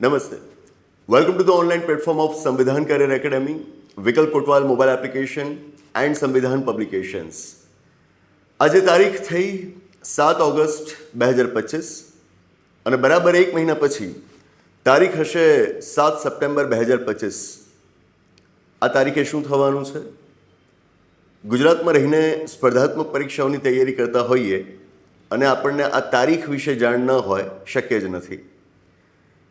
નમસ્તે. Welcome to the online platform of Samvidhan career academy Vikalp Kotwal mobile application and Samvidhan publications આજે તારીખ થઈ સાત August બે હજાર પચીસ અને બરાબર એક મહિના પછી તારીખ હશે સાત સપ્ટેમ્બર બે હજાર પચીસ આ તારીખે શું થવાનું છે ગુજરાતમાં રહીને સ્પર્ધાત્મક પરીક્ષાઓની તૈયારી કરતા હોઈએ અને આપણને આ તારીખ વિશે જાણ ન હોય શક્ય જ નથી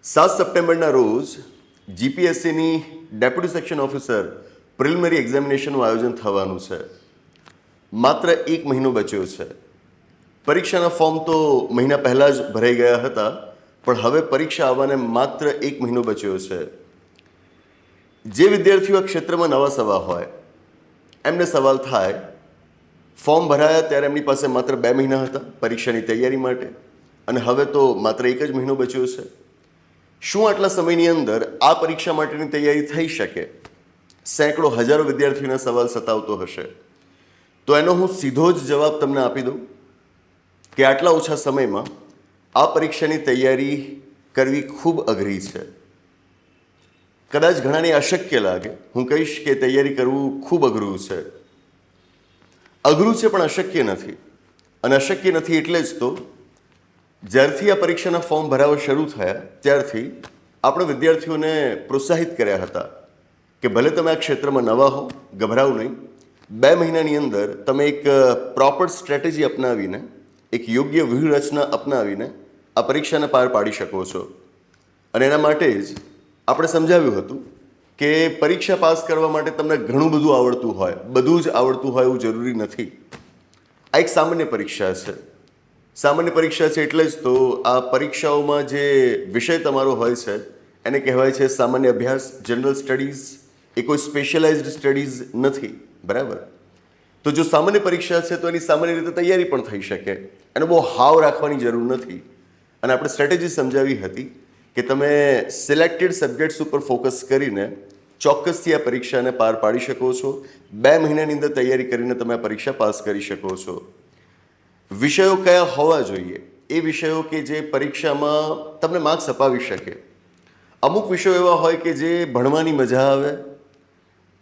સાત સપ્ટેમ્બરના રોજ જીપીએસસીની ડેપ્યુટી સેક્શન ઓફિસર પ્રિલિમિનરી એક્ઝામિનેશનનું આયોજન થવાનું છે. માત્ર એક મહિનો બચ્યો છે. પરીક્ષાના ફોર્મ તો મહિના પહેલાં જ ભરાઈ ગયા હતા, પણ હવે પરીક્ષા આવવાને માત્ર એક મહિનો બચ્યો છે. જે વિદ્યાર્થીઓ આ ક્ષેત્રમાં નવા સવા હોય, એમને સવાલ થાય, ફોર્મ ભરાયા ત્યારે એમની પાસે માત્ર બે મહિના હતા પરીક્ષાની તૈયારી માટે, અને હવે તો માત્ર એક જ મહિનો બચ્યો છે. શું આટલા સમયની અંદર આ પરીક્ષા માટેની તૈયારી થઈ શકે? સેંકડો હજારો વિદ્યાર્થીઓના સવાલ સતાવતો હશે. તો એનો હું સીધો જ જવાબ તમને આપી દઉં કે આટલા ઓછા સમયમાં આ પરીક્ષાની તૈયારી કરવી ખૂબ અઘરી છે. કદાચ ઘણાને અશક્ય લાગે. હું કહીશ કે તૈયારી કરવું ખૂબ અઘરું છે. અઘરું છે પણ અશક્ય નથી. અને અશક્ય નથી એટલે જ તો જ્યારથી આ પરીક્ષાના ફોર્મ ભરાવા શરૂ થયા, ત્યારથી આપણે વિદ્યાર્થીઓને પ્રોત્સાહિત કર્યા હતા કે ભલે તમે આ ક્ષેત્રમાં નવા હો, ગભરાવ નહીં. બે મહિનાની અંદર તમે એક પ્રોપર સ્ટ્રેટેજી અપનાવીને, એક યોગ્ય વ્યૂહરચના અપનાવીને આ પરીક્ષાને પાર પાડી શકો છો. અને એના માટે જ આપણે સમજાવ્યું હતું કે પરીક્ષા પાસ કરવા માટે તમને ઘણું બધું આવડતું હોય, બધું જ આવડતું હોય એવું જરૂરી નથી. આ એક સામાન્ય પરીક્ષા છે. સામાન્ય પરીક્ષા છે એટલે જ તો આ પરીક્ષાઓમાં જે વિષય તમારો હોય છે, એને કહેવાય છે સામાન્ય અભ્યાસ જનરલ સ્ટડીઝ એ કોઈ સ્પેશિયલાઇઝડ સ્ટડીઝ નથી, બરાબર? તો જો સામાન્ય પરીક્ષા છે તો એની સામાન્ય રીતે તૈયારી પણ થઈ શકે એને બહુ હાવ રાખવાની જરૂર નથી. અને આપણે સ્ટ્રેટેજી સમજાવી હતી કે તમે સિલેક્ટેડ સબ્જેક્ટ્સ ઉપર ફોકસ કરીને ચોક્કસથી આ પરીક્ષાને પાર પાડી શકો છો. બે મહિનાની અંદર તૈયારી કરીને તમે આ પરીક્ષા પાસ કરી શકો છો. વિષયો કયા હોવા જોઈએ? એ વિષયો કે જે પરીક્ષામાં તમને માર્ક્સ અપાવી શકે. અમુક વિષયો એવા હોય કે જે ભણવાની મજા આવે.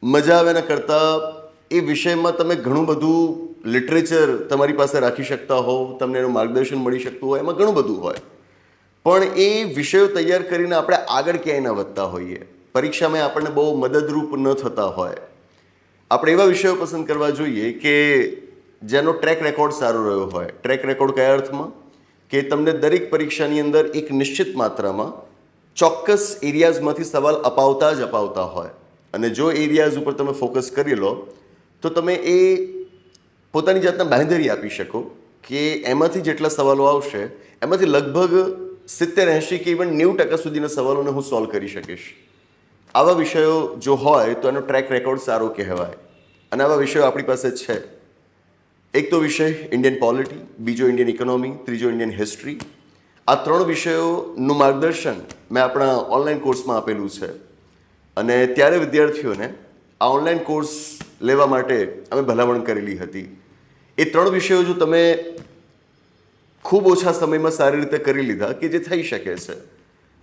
મજા આવે એના કરતાં એ વિષયમાં તમે ઘણું બધું લિટરેચર તમારી પાસે રાખી શકતા હોવ, તમને એનું માર્ગદર્શન મળી શકતું હોય, એમાં ઘણું બધું હોય. પણ એ વિષયો તૈયાર કરીને આપણે આગળ ક્યાંય ન વધતા હોઈએ. પરીક્ષામાં આપણને બહુ મદદરૂપ ન થતા હોય. આપણે એવા વિષયો પસંદ કરવા જોઈએ કે જેનો ટ્રેક રેકોર્ડ સારો રહ્યો હોય. ટ્રેક રેકોર્ડ કયા અર્થમાં? કે તમને દરેક પરીક્ષાની અંદર એક નિશ્ચિત માત્રામાં ચોક્કસ એરિયાઝમાંથી સવાલ અપાવતા જ અપાવતા હોય. અને જો એરિયાઝ ઉપર તમે ફોકસ કરી લો, તો તમે એ પોતાની જાતના બાંધરી આપી શકો કે એમાંથી જેટલા સવાલો આવશે, એમાંથી લગભગ સિત્તેર એંશી કે ઇવન નેવું ટકા સુધીના સવાલોને હું સોલ્વ કરી શકીશ. આવા વિષયો જો હોય તો એનો ટ્રેક રેકોર્ડ સારો કહેવાય. અને આવા વિષયો આપણી પાસે છે. એક તો વિષય ઇન્ડિયન પોલિટી બીજો ઇન્ડિયન ઇકોનોમી ત્રીજો ઇન્ડિયન હિસ્ટ્રી આ ત્રણ વિષયોનું માર્ગદર્શન મેં આપણા ઓનલાઈન કોર્સમાં આપેલું છે. અને ત્યારે વિદ્યાર્થીઓને આ ઓનલાઈન કોર્સ લેવા માટે અમે ભલામણ કરેલી હતી. એ ત્રણ વિષયો જો તમે ખૂબ ઓછા સમયમાં સારી રીતે કરી લીધા કે જે થઈ શકે છે.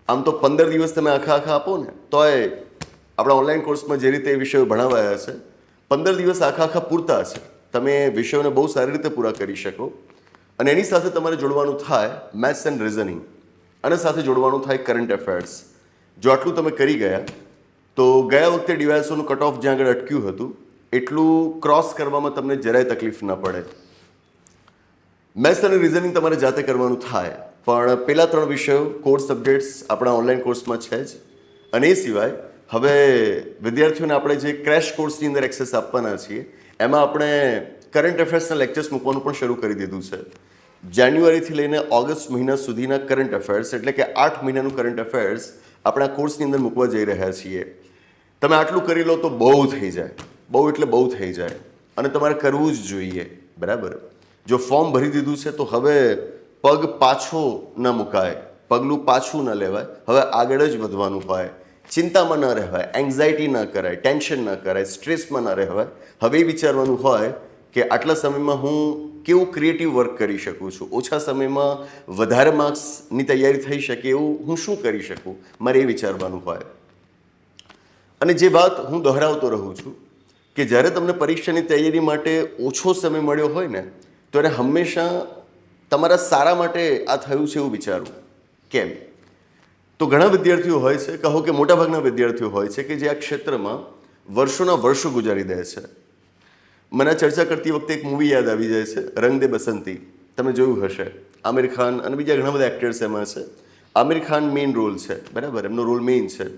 આમ તો પંદર દિવસ તમે આખા આખા આપો ને, તોય આપણા ઓનલાઈન કોર્સમાં જે રીતે એ વિષયો ભણાવાયા છે, પંદર દિવસ આખા આખા પૂરતા છે. તમે વિષયોને બહુ સારી રીતે પૂરા કરી શકો. અને એની સાથે તમારે જોડવાનું થાય મેથ્સ એન્ડ રિઝનિંગ. અને સાથે જોડવાનું થાય કરંટ અફેર્સ. જો આટલું તમે કરી ગયા, તો ગયા વખતે ડિવાઇસોનું કટ ઓફ જ્યાં આગળ અટક્યું હતું, એટલું ક્રોસ કરવામાં તમને જરાય તકલીફ ન પડે. મેથ્સ અને રિઝનિંગ તમારે જાતે કરવાનું થાય. પણ પહેલાં ત્રણ વિષયો કોર્સ સબ્જેક્ટ્સ આપણા ઓનલાઈન કોર્સમાં છે જ. અને એ સિવાય, હવે વિદ્યાર્થીઓને આપણે જે ક્રેશ કોર્સની અંદર એક્સેસ આપવાના છીએ એમાં આપણે કરંટ અફેર્સના લેક્ચર્સ મૂકવાનું પણ શરૂ કરી દીધું છે. જાન્યુઆરીથી લઈને ઓગસ્ટ મહિના સુધીના કરંટ અફેર્સ એટલે કે આઠ મહિનાનું કરંટ અફેર્સ આપણા કોર્સની અંદર મૂકવા જઈ રહ્યા છીએ. તમે આટલું કરી લો તો બહુ થઈ જાય. બહુ એટલે બહુ થઈ જાય. અને તમારે કરવું જ જોઈએ. બરાબર? જો ફોર્મ ભરી દીધું છે તો હવે પગ પાછો ન મુકાય. પગલું પાછું ન લેવાય. હવે આગળ જ વધવાનું હોય. ચિંતામાં ન રહેવાય એન્ઝાયટી ન કરાય ટેન્શન ન કરાય સ્ટ્રેસમાં ન રહેવાય. હવે વિચારવાનું હોય કે આટલા સમયમાં હું કેવું ક્રિએટિવ વર્ક કરી શકું છું? ઓછા સમયમાં વધારે માર્ક્સની તૈયારી થઈ શકે એવું હું શું કરી શકું? મારે એ વિચારવાનું હોય. અને જે વાત હું દોહરાવતો રહું છું કે જ્યારે તમને પરીક્ષાની તૈયારી માટે ઓછો સમય મળ્યો હોય ને તો એને હંમેશા તમારા સારા માટે આ થયું છે એવું વિચારવું. કેમ? તો ઘણા વિદ્યાર્થીઓ હોય છે, કહો કે મોટાભાગના વિદ્યાર્થીઓ હોય છે કે જે આ ક્ષેત્રમાં વર્ષોના વર્ષો ગુજારી દે છે. મને ચર્ચા કરતી વખતે એક મૂવી યાદ આવી જાય છે, રંગ દે બસંતી. તમે જોયું હશે. આમિર ખાન અને બીજા ઘણા બધા એક્ટર્સ એમાં છે. આમિર ખાન મેઇન રોલ છે, બરાબર? એમનો રોલ મેઇન છે.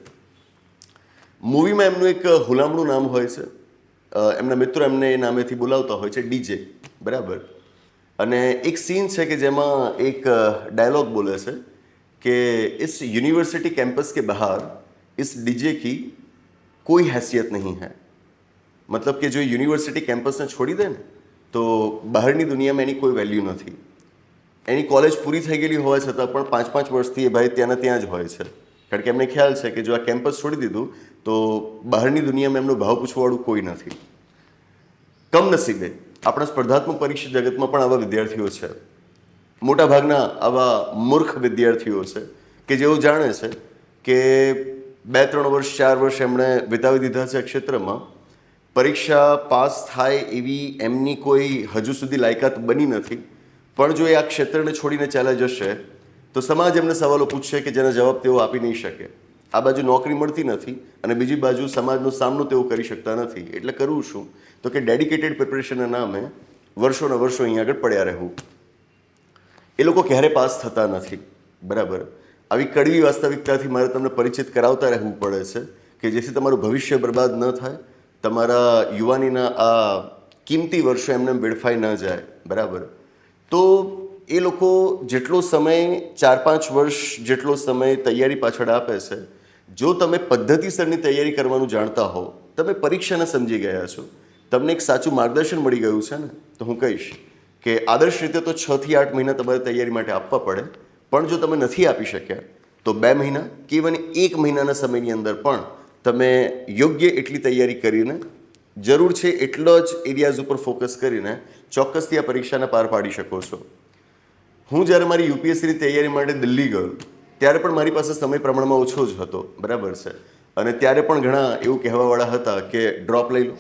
મૂવીમાં એમનું એક હુલામણું નામ હોય છે. એમના મિત્રો એમને એ નામેથી બોલાવતા હોય છે ડીજે બરાબર? અને એક સીન છે કે જેમાં એક ડાયલોગ બોલે છે. કે इस यूनिवर्सिटी कैंपस के बाहर इस डीजे की कोई हैसियत नहीं है મતલબ કે જો યુનિવર્સિટી કેમ્પસને છોડી દે ને તો બહારની દુનિયામાં એની કોઈ વેલ્યુ નથી એની કોલેજ પૂરી થઈ ગયેલી હોવા છતાં પણ પાંચ પાંચ વર્ષથી એ ભાઈ ત્યાંના ત્યાં જ હોય છે કારણ કે એમને ખ્યાલ છે કે જો આ કેમ્પસ છોડી દીધું તો બહારની દુનિયામાં એમનો ભાવ પૂછવાવાળું કોઈ નથી કમનસીબે આપણા સ્પર્ધાત્મક પરીક્ષા જગતમાં પણ આવા વિદ્યાર્થીઓ છે મોટાભાગના આવા મૂર્ખ વિદ્યાર્થીઓ છે કે જેઓ જાણે છે કે બે ત્રણ વર્ષ, ચાર વર્ષ એમણે વિતાવી દીધા છે ક્ષેત્રમાં. પરીક્ષા પાસ થાય એવી એમની કોઈ હજુ સુધી લાયકાત બની નથી. પણ જો એ આ ક્ષેત્રને છોડીને ચાલ્યા જશે, તો સમાજ એમને સવાલો પૂછશે કે જેના જવાબ તેઓ આપી નહીં શકે. આ બાજુ નોકરી મળતી નથી અને બીજી બાજુ સમાજનો સામનો તેઓ કરી શકતા નથી. એટલે કરવું શું તો કે ડેડિકેટેડ પ્રિપરેશનના નામે વર્ષોના વર્ષો અહીં આગળ પડ્યા રહેવું. એ લોકો ક્યારે પાસ થતા નથી. બરાબર? આવી કડવી વાસ્તવિકતાથી મારે તમને પરિચિત કરાવતા રહેવું પડે છે કે જેથી તમારું ભવિષ્ય બરબાદ ન થાય, તમારા યુવાનીના આ કિંમતી વર્ષો એમને વેડફાઈ ન જાય. બરાબર? તો એ લોકો જેટલો સમય ચાર પાંચ વર્ષ જેટલો સમય તૈયારી પાછળ આપે છે, જો તમે પદ્ધતિસરની તૈયારી કરવાનું જાણતા હો, તમે પરીક્ષાને સમજી ગયા છો. તમને એક સાચું માર્ગદર્શન મળી ગયું છે ને? તો હું કહીશ. કે આદર્શ રીતે તો છ થી આઠ મહિના તમારે તૈયારી માટે આપવા પડે, પણ જો તમે નથી આપી શક્યા, તો બે મહિના કે ઇવન એક મહિનાના સમયની અંદર પણ તમે યોગ્ય એટલી તૈયારી કરીને, જરૂર છે એટલો જ એરિયાઝ ઉપર ફોકસ કરીને ચોક્કસથી આ પરીક્ષાને પાર પાડી શકો છો. હું જ્યારે મારી યુપીએસસીની તૈયારી માટે દિલ્હી ગયો, ત્યારે પણ મારી પાસે સમય પ્રમાણમાં ઓછો જ હતો, બરાબર છે. અને ત્યારે પણ ઘણા એવું કહેવાવાળા હતા કે ડ્રોપ લઈ લો.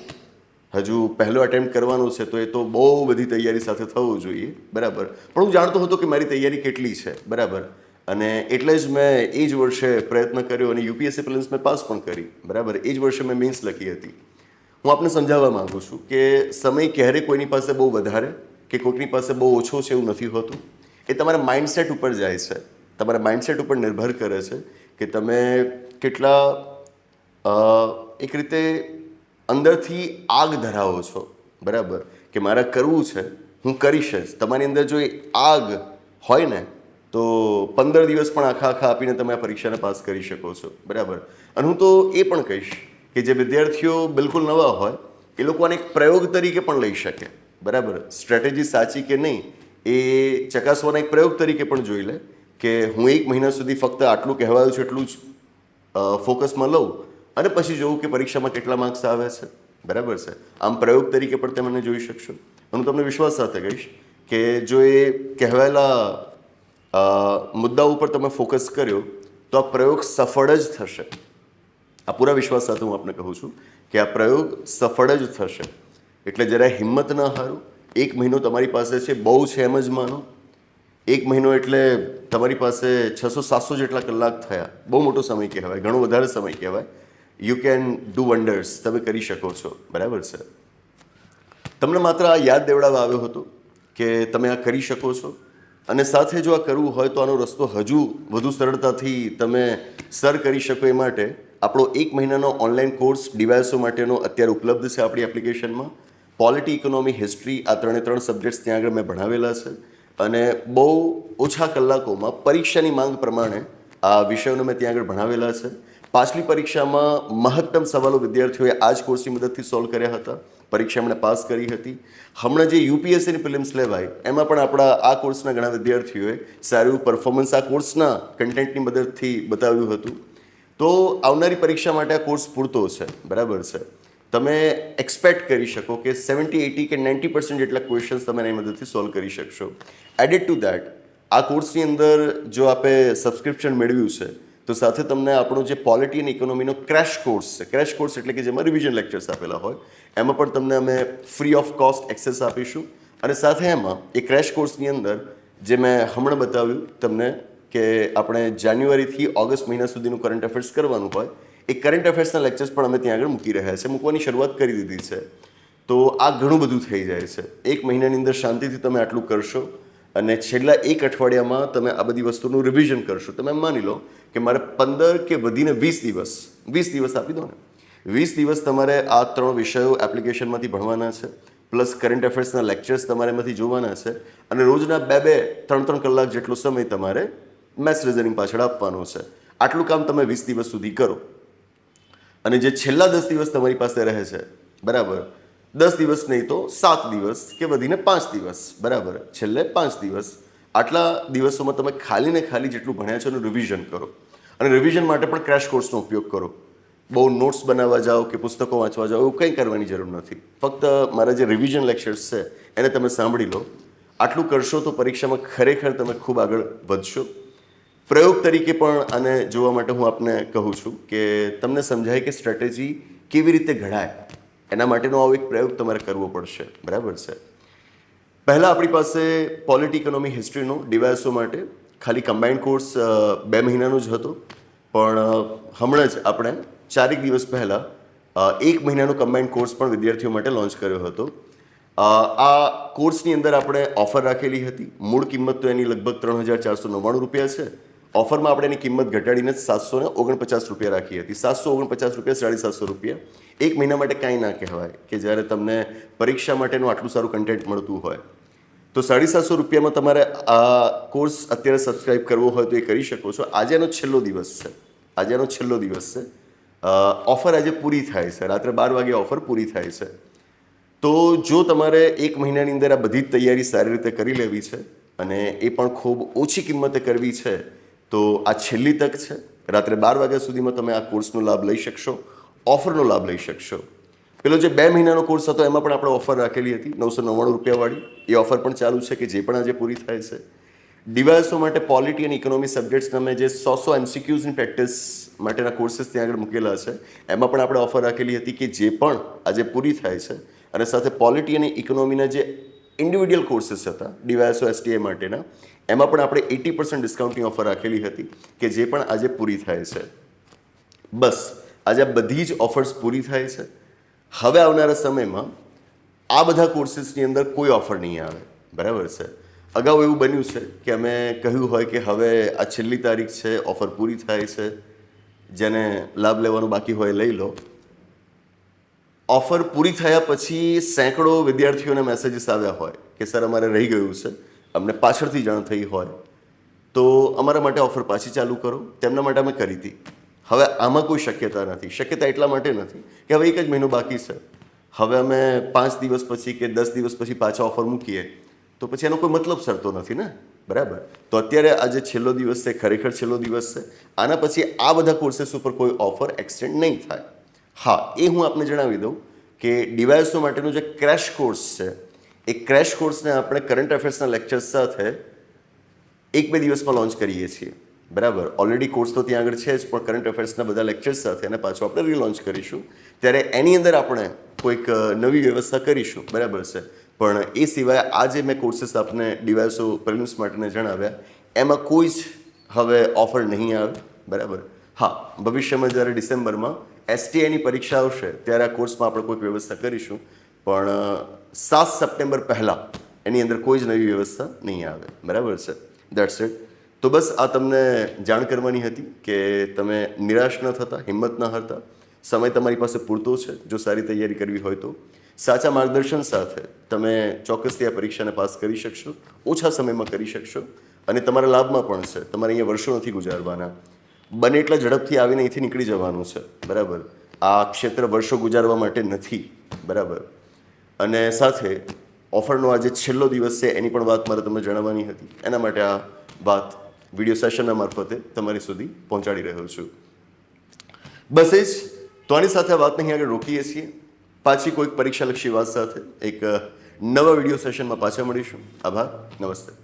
હજુ પહેલો અટેમ્પ્ટ કરવાનો છે, તો એ તો બહુ બધી તૈયારી સાથે થવું જોઈએ, બરાબર. પણ હું જાણતો હતો કે મારી તૈયારી કેટલી છે, બરાબર. અને એટલે જ મેં એ જ વર્ષે પ્રયત્ન કર્યો અને યુપીએસસી પ્રિલિમ્સ મેં પાસ પણ કરી, બરાબર. એ જ વર્ષે મેં મીન્સ લખી હતી. હું આપને સમજાવવા માગું છું કે સમય ક્યારે કોઈની પાસે બહુ વધારે કે કોઈકની પાસે બહુ ઓછો છે એવું નથી હોતું? એ તમારા માઇન્ડસેટ ઉપર જાય છે. તમારા માઇન્ડસેટ ઉપર નિર્ભર કરે છે કે તમે કેટલા એક રીતે અંદરથી આગ ધરાવો છો. બરાબર? કે મારે કરવું છે, હું કરીશ જ. તમારી અંદર જો એ આગ હોય ને, તો પંદર દિવસ પણ આખા આખા આપીને તમે આ પરીક્ષાને પાસ કરી શકો છો. બરાબર? અને હું તો એ પણ કહીશ કે જે વિદ્યાર્થીઓ બિલકુલ નવા હોય, એ લોકો આને એક પ્રયોગ તરીકે પણ લઈ શકે. બરાબર? સ્ટ્રેટેજી સાચી કે નહીં, એ ચકાસવાના એક પ્રયોગ તરીકે પણ જોઈ લે કે હું એક મહિના સુધી ફક્ત આટલું કહેવાયું છે, એટલું જ ફોકસમાં લઉં અને પછી જોવું કે પરીક્ષામાં કેટલા માર્ક્સ આવે છે. બરાબર છે. આમ પ્રયોગ તરીકે પણ તમે મને જોઈ શકશો. હું તમને વિશ્વાસ સાથે કહીશ કે જો એ કહેવાયેલા મુદ્દા ઉપર તમે ફોકસ કર્યો, તો આ પ્રયોગ સફળ જ થશે. આ પૂરા વિશ્વાસ સાથે હું આપને કહું છું કે આ પ્રયોગ સફળ જ થશે. એટલે જરા હિંમત ન હારો. એક મહિનો તમારી પાસે છે, બહુ છે એમ જ માનો. એક મહિનો એટલે તમારી પાસે છસો સાતસો જેટલા કલાક થયા. બહુ મોટો સમય કહેવાય, ઘણો વધારે સમય કહેવાય. યુ કેન ડુ વન્ડર્સ તમે કરી શકો છો. બરાબર છે? તમને માત્ર આ યાદ દેવડાવવા આવ્યો હતો કે તમે આ કરી શકો છો? અને સાથે જો આ કરવું હોય તો આનો રસ્તો હજુ વધુ સરળતાથી તમે સર કરી શકો એ માટે આપણો એક મહિનાનો ઓનલાઈન કોર્સ ડિવાઇસો માટેનો અત્યારે ઉપલબ્ધ છે આપણી એપ્લિકેશનમાં. પોલિટી ઇકોનોમી હિસ્ટ્રી આ ત્રણે ત્રણ સબ્જેક્ટ્સ ત્યાં આગળ મેં ભણાવેલા છે. અને બહુ ઓછા કલાકોમાં પરીક્ષાની માંગ પ્રમાણે આ વિષયોને મેં ત્યાં આગળ ભણાવેલા છે. પાછલી પરીક્ષામાં મહત્તમ સવાલો વિદ્યાર્થીઓએ આ જ કોર્સની મદદથી સોલ્વ કર્યા હતા. પરીક્ષા એમણે પાસ કરી હતી. હમણાં જે યુપીએસસીની ફિલ્મ્સ લેવાય, એમાં પણ આપણા આ કોર્સના ઘણા વિદ્યાર્થીઓએ સારું પરફોર્મન્સ આ કોર્સના કન્ટેન્ટની મદદથી બતાવ્યું હતું. તો આવનારી પરીક્ષા માટે આ કોર્સ પૂરતો છે. બરાબર છે. તમે એક્સપેક્ટ કરી શકો કે સેવન્ટી એટી કે નાઇન્ટી પર્સન્ટ જેટલા ક્વેશ્ચન્સ તમે એની મદદથી સોલ્વ કરી શકશો. એડેડ ટુ દેટ આ કોર્સની અંદર જો આપે સબસ્ક્રિપ્શન મેળવ્યું છે તો સાથે તમને આપણો જે પોલિટી એન્ડ ઇકોનોમીનો ક્રેશ કોર્સ છે. ક્રેશ કોર્સ એટલે કે જેમાં રિવિઝન લેક્ચર્સ આપેલા હોય, એમાં પણ તમને અમે ફ્રી ઓફ કોસ્ટ એક્સેસ આપીશું. અને સાથે એમાં એ ક્રેશ કોર્સની અંદર જે મેં હમણાં બતાવ્યું તમને કે આપણે જાન્યુઆરીથી ઓગસ્ટ મહિના સુધીનું કરંટ અફેર્સ કરવાનું હોય, એ કરંટ અફેર્સના લેક્ચર્સ પણ અમે ત્યાં આગળ મૂકી રહ્યા છે. મૂકવાની શરૂઆત કરી દીધી છે. તો આ ઘણું બધું થઈ જાય છે. એક મહિનાની અંદર શાંતિથી તમે આટલું કરશો. અને છેલ્લા એક અઠવાડિયામાં તમે આ બધી વસ્તુનું રિવિઝન કરશો. તમે માની લો કે મારે પંદર કે વધીને વીસ દિવસ વીસ દિવસ આપી દો ને. વીસ દિવસ તમારે આ ત્રણ વિષયો એપ્લિકેશનમાંથી ભણવાના છે પ્લસ કરંટ અફેર્સના લેક્ચર્સ તમારે એમાંથી જોવાના છે, અને રોજના બે બે, ત્રણ ત્રણ કલાક જેટલો સમય તમારે મેથ્સ રિઝનિંગ પાછળ આપવાનો છે. આટલું કામ તમે વીસ દિવસ સુધી કરો. અને જે છેલ્લા દસ દિવસ તમારી પાસે રહે છે, બરાબર દસ દિવસ નહીં તો સાત દિવસ કે વધીને પાંચ દિવસ. બરાબર? છેલ્લે પાંચ દિવસ. આટલા દિવસોમાં તમે ખાલી ને ખાલી જેટલું ભણ્યા છો એનું રિવિઝન કરો. અને રિવિઝન માટે પણ ક્રેશ કોર્સનો ઉપયોગ કરો. બહુ નોટ્સ બનાવવા જાઓ કે પુસ્તકો વાંચવા જાઓ, એવું કંઈ કરવાની જરૂર નથી. ફક્ત મારા જે રિવિઝન લેક્ચર્સ છે, એને તમે સાંભળી લો. આટલું કરશો તો પરીક્ષામાં ખરેખર તમે ખૂબ આગળ વધશો. પ્રયોગ તરીકે પણ આને જોવા માટે હું આપને કહું છું કે તમને સમજાય કે સ્ટ્રેટેજી કેવી રીતે ઘડાય? એના માટેનો આવો એક પ્રયોગ તમારે કરવો પડશે. બરાબર છે? પહેલાં આપણી પાસે પોલિટી ઇકોનોમી હિસ્ટ્રીનો ડિવાઇસો માટે ખાલી કમ્બાઇન્ડ કોર્સ બે મહિનાનો જ હતો. પણ હમણાં જ આપણે ચારેક દિવસ પહેલાં એક મહિનાનો કમ્બાઇન્ડ કોર્સ પણ વિદ્યાર્થીઓ માટે લોન્ચ કર્યો હતો. આ કોર્સની અંદર આપણે ઓફર રાખેલી હતી. મૂળ કિંમત તો એની લગભગ ત્રણ હજાર ચારસો નવ્વાણું રૂપિયા છે. ઓફરમાં આપણે એની કિંમત ઘટાડીને સાતસો ને ઓગણપચાસ રૂપિયા રાખી હતી. સાતસો ઓગણપચાસ રૂપિયા, સાડી સાતસો રૂપિયા. એક મહિના માટે કાંઈ ના કહેવાય કે જ્યારે તમને પરીક્ષા માટેનું આટલું સારું કન્ટેન્ટ મળતું હોય. તો સાડી સાતસો રૂપિયામાં તમારે આ કોર્સ અત્યારે સબસ્ક્રાઇબ કરવો હોય તો એ કરી શકો છો. આજે એનો છેલ્લો દિવસ છે. આજે એનો છેલ્લો દિવસ છે. ઓફર આજે પૂરી થાય છે. રાત્રે બાર વાગે ઓફર પૂરી થાય છે. તો જો તમારે એક મહિનાની અંદર આ બધી જ તૈયારી સારી રીતે કરી લેવી છે અને એ પણ ખૂબ ઓછી કિંમતે કરવી છે તો આ છેલ્લી તક છે. રાત્રે બાર વાગ્યા સુધીમાં તમે આ કોર્સનો લાભ લઈ શકશો, ઓફરનો લાભ લઈ શકશો. પેલો જે બે મહિનાનો કોર્સ હતો એમાં પણ આપણે ઓફર રાખેલી હતી, નવસો નવ્વાણું રૂપિયાવાળી એ ઓફર પણ ચાલુ છે કે જે પણ આજે પૂરી થાય છે. ડિવાઇસો માટે પોલિટી અને ઇકોનોમી સબ્જેક્ટ્સ તમે જે સો સો એમસીક્યુઝની પ્રેક્ટિસ માટેના કોર્સીસ ત્યાં આગળ મૂકેલા છે. એમાં પણ આપણે ઓફર રાખેલી હતી કે જે પણ આજે પૂરી થાય છે. અને સાથે પોલિટી અને ઇકોનોમીના જે ઇન્ડિવિડ્યુઅલ કોર્સીસ હતા ડીવાયસો એસટીએ માટેના. એમાં પણ આપણે એટી પર્સન્ટ ડિસ્કાઉન્ટની ઓફર રાખેલી હતી કે જે પણ આજે પૂરી થાય છે. બસ, આજે આ બધી જ ઓફર્સ પૂરી થાય છે. હવે આવનારા સમયમાં આ બધા કોર્સીસની અંદર કોઈ ઓફર નહીં આવે. બરાબર છે? અગાઉ એવું બન્યું છે કે અમે કહ્યું હોય કે હવે આ છેલ્લી તારીખ છે ઓફર પૂરી થાય છે. જેને લાભ લેવાનો બાકી હોય લઈ લો. ઓફર પૂરી થયા પછી સેંકડો વિદ્યાર્થીઓને મેસેજીસ આવ્યા હોય કે, સર, અમારે રહી ગયું છે, અમને પાછળથી જાણ થઈ હોય, તો અમારા માટે ઓફર પાછી ચાલુ કરો. તેમના માટે અમે કરી હતી. હવે આમાં કોઈ શક્યતા નથી. શક્યતા એટલા માટે નથી કે હવે એક જ મહિનો બાકી છે. હવે અમે પાંચ દિવસ પછી કે દસ દિવસ પછી પાછા ઓફર મૂકીએ, તો પછી એનો કોઈ મતલબ સરતો નથી ને? બરાબર? તો અત્યારે આજે છેલ્લો દિવસ છે, ખરેખર છેલ્લો દિવસ છે. આના પછી આ બધા કોર્સેસ ઉપર કોઈ ઓફર એક્સટેન્ડ નહીં થાય. હા, એ હું આપને જણાવી દઉં કે ડિવાઇસો માટેનો જે ક્રેશ કોર્સ છે, એ ક્રેશ કોર્સને આપણે કરંટ અફેર્સના લેક્ચર્સ સાથે એક બે દિવસમાં લોન્ચ કરીએ છીએ. બરાબર? ઓલરેડી કોર્સ તો ત્યાં આગળ છે જ, પણ કરંટ અફેર્સના બધા લેક્ચર્સ સાથે અને પાછું આપણે રીલોન્ચ કરીશું. ત્યારે એની અંદર આપણે કોઈક નવી વ્યવસ્થા કરીશું. બરાબર છે? પણ એ સિવાય આ જે મેં કોર્સીસ આપને ડિવાઇસો પ્રિલિમ્સ માટેને જણાવ્યા. એમાં કોઈ જ હવે ઓફર નહીં આવે. બરાબર? હા, ભવિષ્યમાં જ્યારે ડિસેમ્બરમાં એસટીઆઈની પરીક્ષા આવશે, ત્યારે આ કોર્સમાં આપણે કોઈક વ્યવસ્થા કરીશું. પણ સાત સપ્ટેમ્બર પહેલાં એની અંદર કોઈ જ નવી વ્યવસ્થા નહીં આવે. બરાબર છે? દેટ્સ ઇટ તો બસ આ તમને જાણ કરવાની હતી કે તમે નિરાશ ન થતા, હિંમત ન હરતા. સમય તમારી પાસે પૂરતો છે, જો સારી તૈયારી કરવી હોય તો. સાચા માર્ગદર્શન સાથે તમે ચોક્કસથી આ પરીક્ષાને પાસ કરી શકશો, ઓછા સમયમાં કરી શકશો. અને તમારા લાભમાં પણ છે. તમારે અહીંયા વર્ષો નથી ગુજારવાના. બને એટલા ઝડપથી આવીને અહીંથી નીકળી જવાનું છે. બરાબર. આ ક્ષેત્ર વર્ષો ગુજારવા માટે નથી. બરાબર. અને સાથે ઓફરનો આજે છેલ્લો દિવસ છે, એની પણ વાત મારે તમને જણાવવાની હતી. એના માટે આ વાત વીડિયો સેશનના મારફતે તમારી સુધી પહોંચાડી રહ્યો છું. બસ એ જ. તો આની સાથે વાતને અહીં આગળ રોકીએ છીએ. પાછી કોઈક પરીક્ષાલક્ષી વાત સાથે એક નવા વીડિયો સેશનમાં પાછા મળીશું. આભાર. નમસ્તે.